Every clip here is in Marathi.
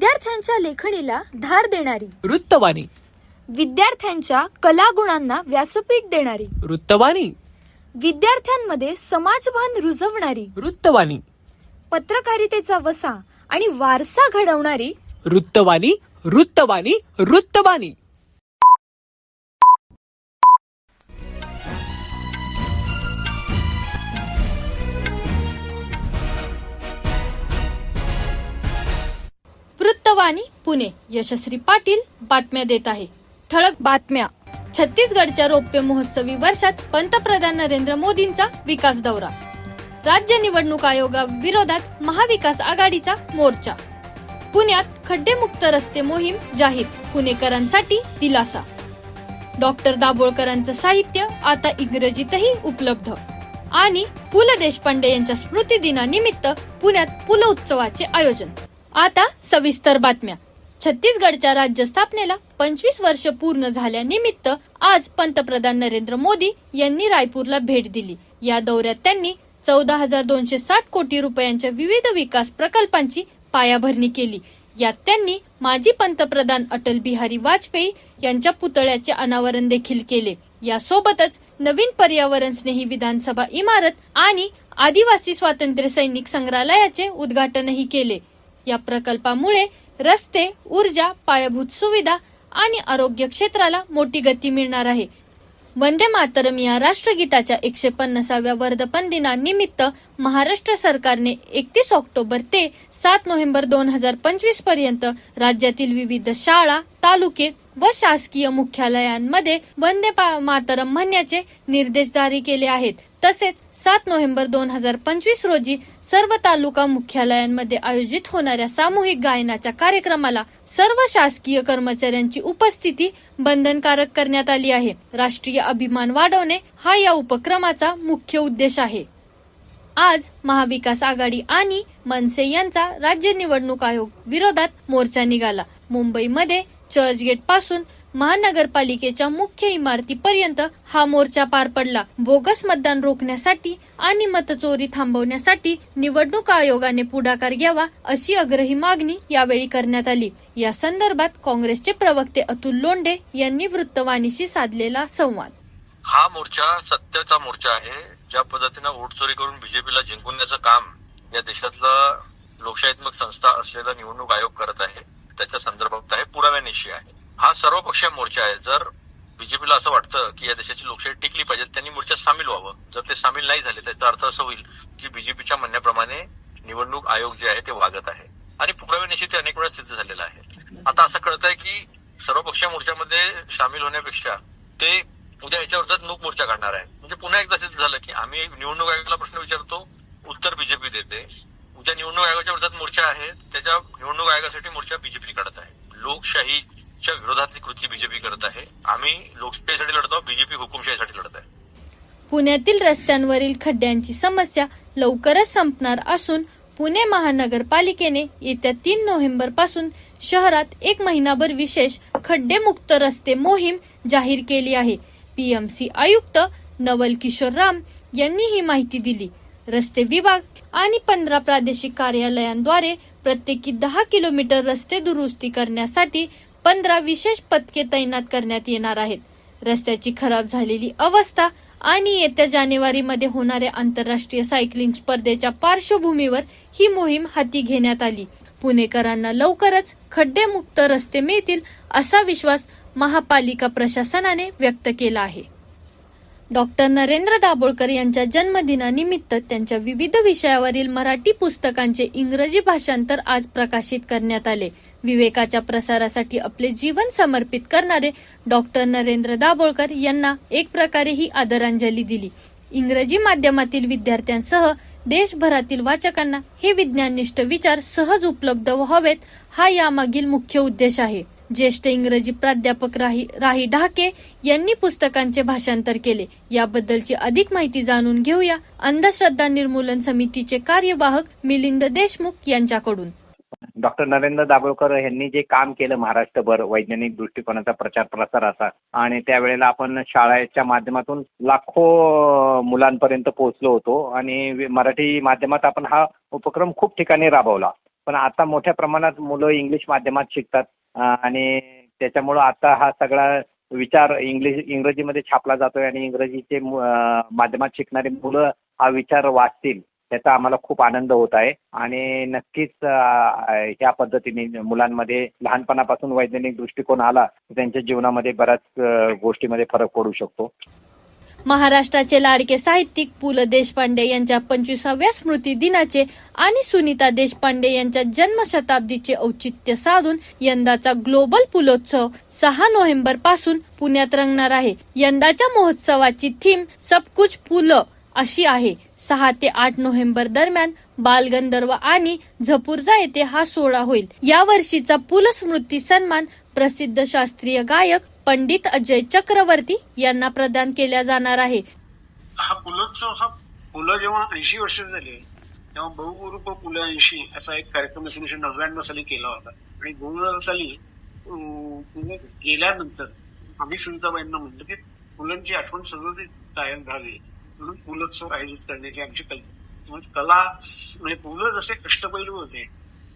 विद्यार्थ्यांच्या लेखणीला धार देणारी. वृत्तवाणी. विद्यार्थ्यांच्या कलागुणांना व्यासपीठ देणारी. वृत्तवाणी. विद्यार्थ्यांमध्ये समाजभान रुजवणारी. वृत्तवाणी. पत्रकारितेचा वसा आणि वारसा घडवणारी. वृत्तवाणी वृत्तवाणी वृत्तवाणी. वृत्तवाणी पुणे. यशस्वी पाटील बातम्या देत आहे. ठळक बातम्या. छत्तीसगडच्या रौप्य महोत्सवी वर्षात पंतप्रधान नरेंद्र मोदींचा विकास दौरा. राज्य निवडणूक आयोगाविरोधात महाविकास आघाडीचा मोर्चा. पुण्यात खड्डेमुक्त रस्ते मोहीम जाहीर पुणेकरांसाठी दिलासा. डॉक्टर दाभोळकरांचं साहित्य आता इंग्रजीतही उपलब्ध. आणि पु ल देशपांडे यांच्या स्मृती दिनानिमित्त पुण्यात पुल उत्सवाचे आयोजन. आता सविस्तर बातम्या. छत्तीसगडच्या राज्य स्थापनेला पंचवीस वर्ष पूर्ण झाल्यानिमित्त आज पंतप्रधान नरेंद्र मोदी यांनी रायपूरला भेट दिली. या दौऱ्यात त्यांनी चौदा हजार दोनशे साठ कोटी रुपयांच्या विविध विकास प्रकल्पांची पायाभरणी केली. यात त्यांनी माजी पंतप्रधान अटल बिहारी वाजपेयी यांच्या पुतळ्याचे अनावरण देखील केले. यासोबतच नवीन पर्यावरण स्नेही विधानसभा इमारत आणि आदिवासी स्वातंत्र्य सैनिक संग्रहालयाचे उद्घाटनही केले. या प्रकल्पामुळे रस्ते ऊर्जा पायाभूत सुविधा आणि आरोग्य क्षेत्राला मोठी गती मिळणार आहे. वंदे मातरम या राष्ट्रगीताच्या एकशे पन्नासाव्या वर्धपन दिनानिमित्त महाराष्ट्र सरकारने एकतीस ऑक्टोबर ते सात नोव्हेंबर दोन हजार पंचवीसपर्यंत राज्यातील विविध शाळा तालुके व शासकीय मुख्यालयांमध्ये वंदे पा- मातरम म्हणण्याचे निर्देश जारी केले आहेत. तसेच सात नोव्हेंबर दोन हजार पंचवीस रोजी सर्व तालुका मुख्यालयांमध्ये आयोजित होणाऱ्या सामूहिक गायनाच्या कार्यक्रमाला सर्व शासकीय कर्मचाऱ्यांची उपस्थिती बंधनकारक करण्यात आली आहे. राष्ट्रीय अभिमान वाढवणे हा या उपक्रमाचा मुख्य उद्देश आहे. आज महाविकास आघाडी आणि मनसे यांचा राज्य निवडणूक आयोग विरोधात मोर्चा निघाला. मुंबईमध्ये चर्चगेटपासून महानगरपालिकेच्या मुख्य इमारतीपर्यंत हा मोर्चा पार पडला. बोगस मतदान रोखण्यासाठी आणि मतचोरी थांबवण्यासाठी निवडणूक आयोगाने पुढाकार घ्यावा अशी अग्रही मागणी यावेळी करण्यात आली. या संदर्भात काँग्रेसचे प्रवक्ते अतुल लोंढे यांनी वृत्तवाणीशी साधलेला संवाद. हा मोर्चा सत्याचा मोर्चा आहे. ज्या पद्धतीनं वोट चोरी करून बीजेपीला जिंकवण्याचं काम या देशातलं लोकशाहीत्मक संस्था असलेला निवडणूक आयोग करत आहे. त्याच्या संदर्भात आहे पुराव्यानिशी आहे. हा सर्वपक्षीय मोर्चा आहे. जर बीजेपीला असं वाटतं की या देशाची लोकशाही टिकली पाहिजे त्यांनी मोर्चात सामील व्हावं. जर ते सामील नाही झाले त्याचा अर्थ असं होईल की बीजेपीच्या म्हणण्याप्रमाणे निवडणूक आयोग जे आहे ते वागत आहे. आणि पुराव्यानिशी ते अनेक वेळा सिद्ध झालेलं आहे. आता असं कळत आहे की सर्वपक्षीय मोर्चामध्ये सामील होण्यापेक्षा ते उद्या याच्या विरोधात मूक मोर्चा काढणार आहे. म्हणजे पुन्हा एकदा सिद्ध झालं की आम्ही निवडणूक आयोगाला प्रश्न विचारतो उत्तर बीजेपी देते. उद्या निवडणूक आयोगाच्या विरोधात मोर्चा आहे त्याच्या निवडणूक आयोगासाठी मोर्चा बीजेपी काढत आहे. लोकशाहीच्या विरोधातली कृती बीजेपी करत आहे. आम्ही लोकशाहीसाठी लढतो बीजेपी हुकुमशाहीसाठी लढत आहे. पुण्यातील रस्त्यांवरील खड्ड्यांची समस्या लवकरच संपणार असून पुणे महानगरपालिकेने येत्या तीन नोव्हेंबरपासून शहरात एक महिनाभर विशेष खड्डेमुक्त रस्ते मोहीम जाहीर केली आहे. पीएमसी आयुक्त नवल किशोर राम यांनी ही माहिती दिली. रस्ते विभाग आणि पंधरा प्रादेशिक कार्यालयांद्वारे प्रत्येकी दहा किलोमीटर रस्ते दुरुस्ती करण्यासाठी पंधरा विशेष पथके तैनात करण्यात येणार आहेत. रस्त्याची खराब झालेली अवस्था आणि येत्या जानेवारीमध्ये होणाऱ्या आंतरराष्ट्रीय सायकलिंग स्पर्धेच्या पार्श्वभूमीवर ही मोहीम हाती घेण्यात आली. पुणेकरांना लवकरच खड्डेमुक्त रस्ते मिळतील असा विश्वास महापालिका प्रशासनाने व्यक्त केला आहे. डॉक्टर नरेंद्र दाभोळकर यांच्या जन्मदिनानिमित्त त्यांच्या विविध विषयावरील मराठी पुस्तकांचे इंग्रजी भाषांतर आज प्रकाशित करण्यात आले. विवेकाच्या प्रसारासाठी आपले जीवन समर्पित करणारे डॉक्टर नरेंद्र दाभोळकर यांना एक प्रकारे ही आदरांजली दिली. इंग्रजी माध्यमातील विद्यार्थ्यांसह देशभरातील वाचकांना हे विज्ञाननिष्ठ विचार सहज उपलब्ध व्हावेत हा यामागील मुख्य उद्देश आहे. ज्येष्ठ इंग्रजी प्राध्यापक राही राही ढाके यांनी पुस्तकांचे भाषांतर केले. याबद्दलची अधिक माहिती जाणून घेऊया अंधश्रद्धा निर्मूलन समितीचे कार्यवाहक मिलिंद देशमुख यांच्याकडून. डॉक्टर नरेंद्र दाभोळकर यांनी जे काम केलं महाराष्ट्रभर वैज्ञानिक दृष्टिकोनाचा प्रचार प्रसार असा आणि त्यावेळेला आपण शाळेच्या माध्यमातून लाखो मुलांपर्यंत पोहोचलो होतो आणि मराठी माध्यमात आपण हा उपक्रम खूप ठिकाणी राबवला. पण आता मोठ्या प्रमाणात मुलं इंग्लिश माध्यमात शिकतात आणि त्याच्यामुळं आता हा सगळा विचार इंग्लिश इंग्रजीमध्ये छापला जातोय आणि इंग्रजीचे मु- माध्यमात शिकणारी मुलं हा विचार वाचतील त्याचा आम्हाला खूप आनंद होत आहे. आणि नक्कीच ह्या पद्धतीने मुलांमध्ये लहानपणापासून वैज्ञानिक दृष्टिकोन आला तर त्यांच्या जीवनामध्ये बऱ्याच गोष्टीमध्ये फरक पडू शकतो. महाराष्ट्राचे लाडके साहित्यिक पु ल देशपांडे यांच्या पंचवीसाव्या स्मृती दिनाचे आणि सुनीता देशपांडे यांच्या जन्मशताब्दीचे औचित्य साधून यंदाचा ग्लोबल पुलोत्सव सहा नोव्हेंबरपासून पुण्यात रंगणार आहे. यंदाच्या महोत्सवाची थीम सब कुछ पुलं अशी आहे. सहा ते आठ नोव्हेंबर दरम्यान बालगंधर्व आणि झपुर्जा येथे हा सोहळा होईल. या वर्षीचा पुल स्मृती सन्मान प्रसिद्ध शास्त्रीय गायक पंडित अजय चक्रवर्ती यांना प्रदान केल्या जाणार आहे. हा पुलोत्सव हा पुलं जेव्हा ऐंशी वर्ष झाली तेव्हा बहुगुरुप पुलं ऐंशी असा एक कार्यक्रम एकोणीशे नव्याण्णव साली केला होता. आणि दोन हजार साली गेल्यानंतर आम्ही सुनीताबाईंना म्हणलं की पुलांची आठवण सगळं कायम राहावी. म्हणून पुलोत्सव आयोजित करण्याची आमची कल्पना म्हणजे कला म्हणजे पुलं जसे कष्टपैलू होते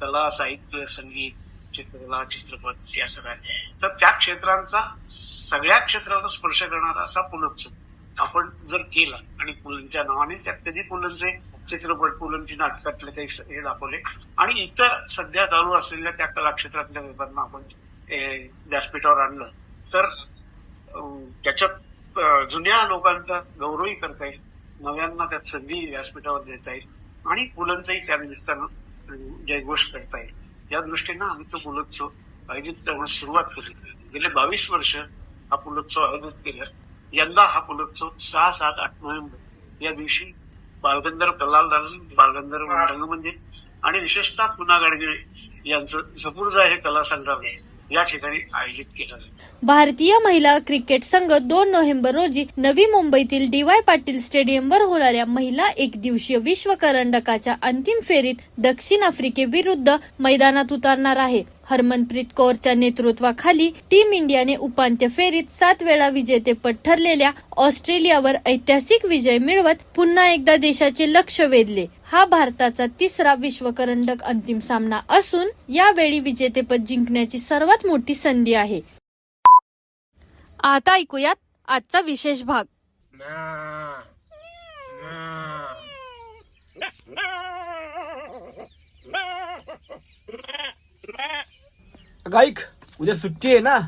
कला साहित्य संगीत चित्रकला चित्रपट या सगळ्या तर त्या क्षेत्रांचा सगळ्या क्षेत्राचा स्पर्श करणारा असा पुलोत्सव आपण जर केला आणि पुलंच्या नावाने त्यात कधी पुलंचे चित्रपट पुलंची नाटकातले काही स- हे दाखवले आणि इतर सध्या चालू असलेल्या त्या कला क्षेत्रातल्या लोकांना आपण व्यासपीठावर आणलं तर त्याच्यात जुन्या लोकांचा गौरवही करता येईल. नव्यांना त्यात संधी व्यासपीठावर देता येईल आणि पुलंचंही त्या निमित्तानं जयघोष करता येईल. या दृष्टीनं आम्ही तो पुलोत्सव आयोजित करण्यास सुरुवात केली. गेले बावीस वर्ष हा पुलोत्सव आयोजित केला. यंदा हा पुलोत्सव सहा सात आठ नोव्हेंबर या दिवशी बालगंधर्व कलालदार बालगंधर्व रंगमंदिर आणि विशेषतः पुन्हा गाडगिळे यांचं सपूर्जा हे कला संग्रहालय या ठिकाणी आयोजित केलं जातं भारतीय महिला क्रिकेट संघ दोन नोव्हेंबर रोजी नवी मुंबईतील डीवाय पाटील स्टेडियमवर होणाऱ्या महिला एक दिवसीय विश्व करंडकाच्या अंतिम फेरीत दक्षिण आफ्रिकेविरुद्ध मैदानात उतरणार आहे. हरमनप्रीत कौरच्या नेतृत्वाखाली टीम इंडियाने उपांत्य फेरीत सात वेळा विजेतेपद ठरलेल्या ऑस्ट्रेलियावर ऐतिहासिक विजय मिळवत पुन्हा एकदा देशाचे लक्ष वेधले. हा भारताचा तिसरा विश्वकरंडक अंतिम सामना असून यावेळी विजेतेपद जिंकण्याची सर्वात मोठी संधी आहे. आता ऐकूयात आजचा विशेष भाग. गाईक उद्या सुट्टी आहे ना.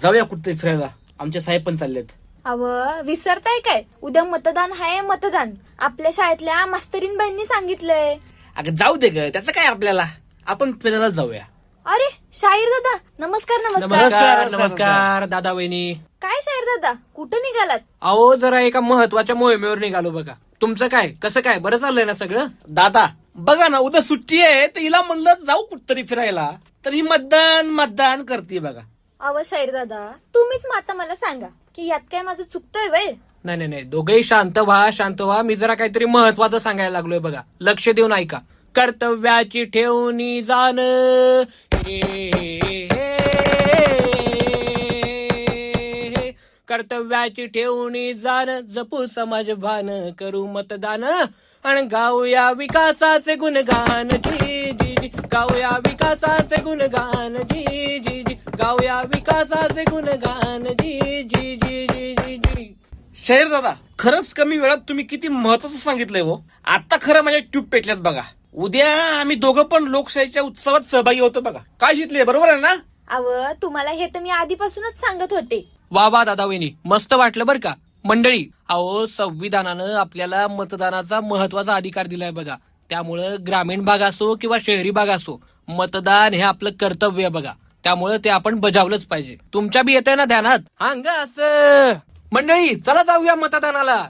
जाऊया कुठे फिरायला. आमचे साहेब पण चाललेत. अव विसरताय काय? उद्या मतदान हाय मतदान. आपल्या शाळेतल्या मास्तरीन बाईंनी सांगितलंय. अगं जाऊ दे ग. त्याचं काय आपल्याला? आपण फिरायला जाऊया. अरे शाहीर दादा नमस्कार नमस्कार. नमस्कार नमस्कार दादा वहिनी. काय शाहीर दादा? कुठं निघालात? अहो जरा एका महत्त्वाच्या मोहिमेवर निघालो बघा. तुमचं काय? कसं काय? बरं चाललंय ना सगळं? दादा बघा ना उद्या सुट्टी आहे तर हिला म्हणलं जाऊ कुठतरी फिरायला. तर ही मतदान मतदान करते बघा. अव शाहीर दादा तुम्हीच मग आता मला सांगा. की यात काय माझं चुकतंय वय नाही नाही नाही. दोघेही शांत व्हा शांत व्हा. मी जरा काहीतरी महत्वाचं सांगायला लागलोय बघा. लक्ष देऊन ऐका. कर्तव्याची ठेवणी जाण. कर्तव्याची ठेवणी जाण. जपू समाज भान. करू मतदान. आणि गाऊया विकासाचे गुणगान. जी जी जी. गाऊया विकासाचे गुणगान. जी जी जी. गाऊया विकासाचे गुणगान. जी जी जी जी जी जी. शहर दादा खरंच कमी वेळात तुम्ही किती महत्वाचं सांगितलंय हो. आता खरं माझ्या ट्यूब पेटल्यात बघा. उद्या आम्ही दोघं पण लोकशाहीच्या उत्सवात सहभागी होतो बघा. काय शिकले बरोबर आहे ना? अव तुम्हाला हे तर मी आधीपासूनच सांगत होते. वा वा दादा वहिनी. मस्त वाटलं बरं का? मंडळी अहो संविधानानं आपल्याला मतदानाचा महत्त्वाचा अधिकार दिलाय बघा. त्यामुळं ग्रामीण भाग असो किंवा शहरी भाग असो मतदान हे आपलं कर्तव्य आहे बघा. त्यामुळं ते आपण बजावलंच पाहिजे. तुमच्या बी येते ना ध्यानात? हांग असं. मंडळी चला जाऊया मतदानाला.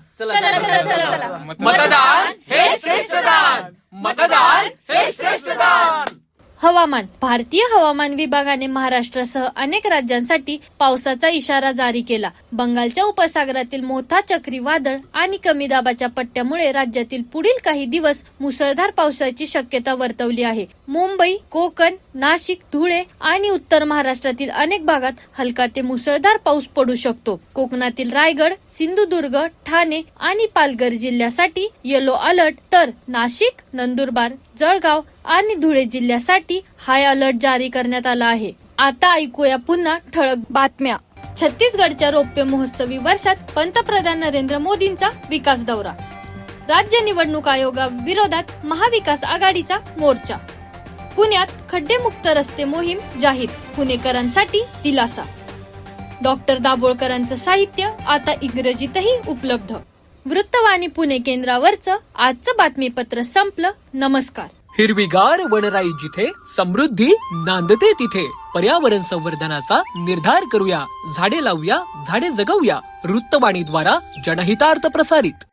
मतदान हे श्रेष्ठ दान. मतदान हे श्रेष्ठ दान. हवामान. भारतीय हवामान विभागाने महाराष्ट्रासह अनेक राज्यांसाठी पावसाचा इशारा जारी केला. बंगालच्या उपसागरातील मोठा चक्रीवादळ आणि कमी दाबाच्या पट्ट्यामुळे राज्यातील पुढील काही दिवस मुसळधार पावसाची शक्यता वर्तवली आहे. मुंबई कोकण नाशिक धुळे आणि उत्तर महाराष्ट्रातील अनेक भागात हलका ते मुसळधार पाऊस पडू शकतो. कोकणातील रायगड सिंधुदुर्ग ठाणे आणि पालघर जिल्ह्यासाठी येलो अलर्ट तर नाशिक नंदुरबार जळगाव आणि धुळे जिल्ह्यासाठी हाय अलर्ट जारी करण्यात आला आहे. आता ऐकूया पुन्हा ठळक बातम्या. छत्तीसगडच्या रौप्य महोत्सवी वर्षात पंतप्रधान नरेंद्र मोदींचा विकास दौरा. राज्य निवडणूक आयोगाविरोधात महाविकास आघाडीचा मोर्चा. पुण्यात खड्डेमुक्त रस्ते मोहीम जाहीर पुणेकरांसाठी दिलासा. डॉक्टर दाभोळकरांचं साहित्य आता इंग्रजीतही उपलब्ध. वृत्तवाणी पुणे केंद्रावरचं आजचं बातमीपत्र संपलं. नमस्कार. हिरवीगार वनराई जिथे समृद्धी नांदते तिथे. पर्यावरण संवर्धनाचा निर्धार करूया झाडे लावूया झाडे जगवूया वृत्तवाणीद्वारा जनहितार्थ प्रसारित.